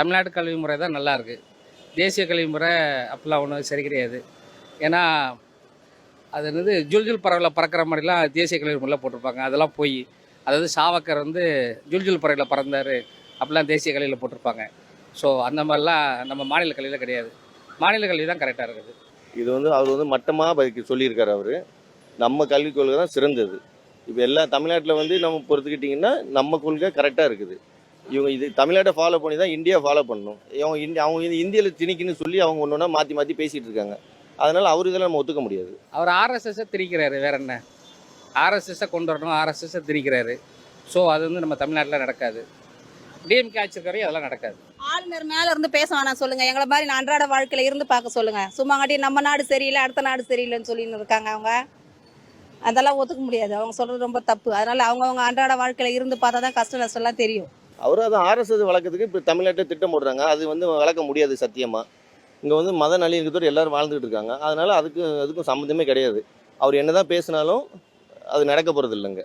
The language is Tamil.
தமிழ்நாட்டு கல்வி முறை தான் நல்லாயிருக்கு தேசிய கல்வி முறை அப்படிலாம் ஒன்றும் சரி கிடையாது. ஏன்னா அது என்னது ஜுல்ஜுல் பறவையில் பறக்கிற மாதிரிலாம் தேசிய கல்வி முறையில் போட்டிருப்பாங்க. அதெல்லாம் போய் அதாவது சாவக்கர் வந்து ஜுல்ஜுல் பறவையில் பறந்தார் அப்படிலாம் தேசிய கல்வியில் போட்டிருப்பாங்க. ஸோ அந்த மாதிரிலாம் நம்ம மாநில கல்வியில் கிடையாது. மாநில கல்வி தான் கரெக்டாக இருக்குது. இது வந்து அவர் வந்து மட்டமாக பதிக்க சொல்லியிருக்காரு அவர். நம்ம கல்விக் கொள்கை தான் சிறந்தது. இப்போ எல்லா தமிழ்நாட்டில் வந்து நம்ம பொறுத்துக்கிட்டிங்கன்னா நம்ம கொள்கை கரெக்டாக இருக்குது. இவங்க இது தமிழ்நாட்டை ஃபாலோ பண்ணி தான் இந்தியா ஃபாலோ பண்ணணும். இவங்க இந்தியா அவங்க இது இந்தியாவில் திணிக்குன்னு சொல்லி அவங்க ஒன்று ஒன்றா மாற்றி மாற்றி பேசிகிட்டு இருக்காங்க. அதனால் அவர் இதெல்லாம் நம்ம ஒத்துக்க முடியாது. அவர் ஆர்எஸ்எஸ்ஸை திரிக்கிறாரு வேற என்ன? ஆர்எஸ்எஸ்ஸை கொண்டு வரணும் ஆர்எஸ்எஸ்ஸை திரிக்கிறாரு ஸோ அது வந்து நம்ம தமிழ்நாட்டில் நடக்காது. டிஎம்கே ஆட்சிருக்காரையும் அதெல்லாம் நடக்காது. ஆளுநர் மேல இருந்து பேச வேணாம் சொல்லுங்க. எங்களை மாதிரி நான் அன்றாட வாழ்க்கையில இருந்து பார்க்க சொல்லுங்க. சும்மாங்காட்டி நம்ம நாடு சரியில்லை அடுத்த நாடு சரியில்லைன்னு சொல்லின்னு இருக்காங்க அவங்க. அதெல்லாம் ஒத்துக்க முடியாது. அவங்க சொல்றது ரொம்ப தப்பு. அதனால அவங்கவங்க அன்றாட வாழ்க்கையில இருந்து பார்த்தா தான் கஷ்ட நஷ்டம்லாம் தெரியும். அவர் அது ஆர்எஸ்எஸ் வளர்க்கறதுக்கு இப்போ தமிழ்நாட்டை திட்டம் போடுறாங்க. அது வந்து வளர்க்க முடியாது சத்தியமாக இங்கே வந்து மத நல்லிணக்கத்தோடு எல்லோரும் வாழ்ந்துட்டு இருக்காங்க. அதனால் அதுக்கு அதுக்கும் சம்மந்தமே கிடையாது. அவர் என்ன தான் பேசினாலும் அது நடக்க போகிறது இல்லைங்க.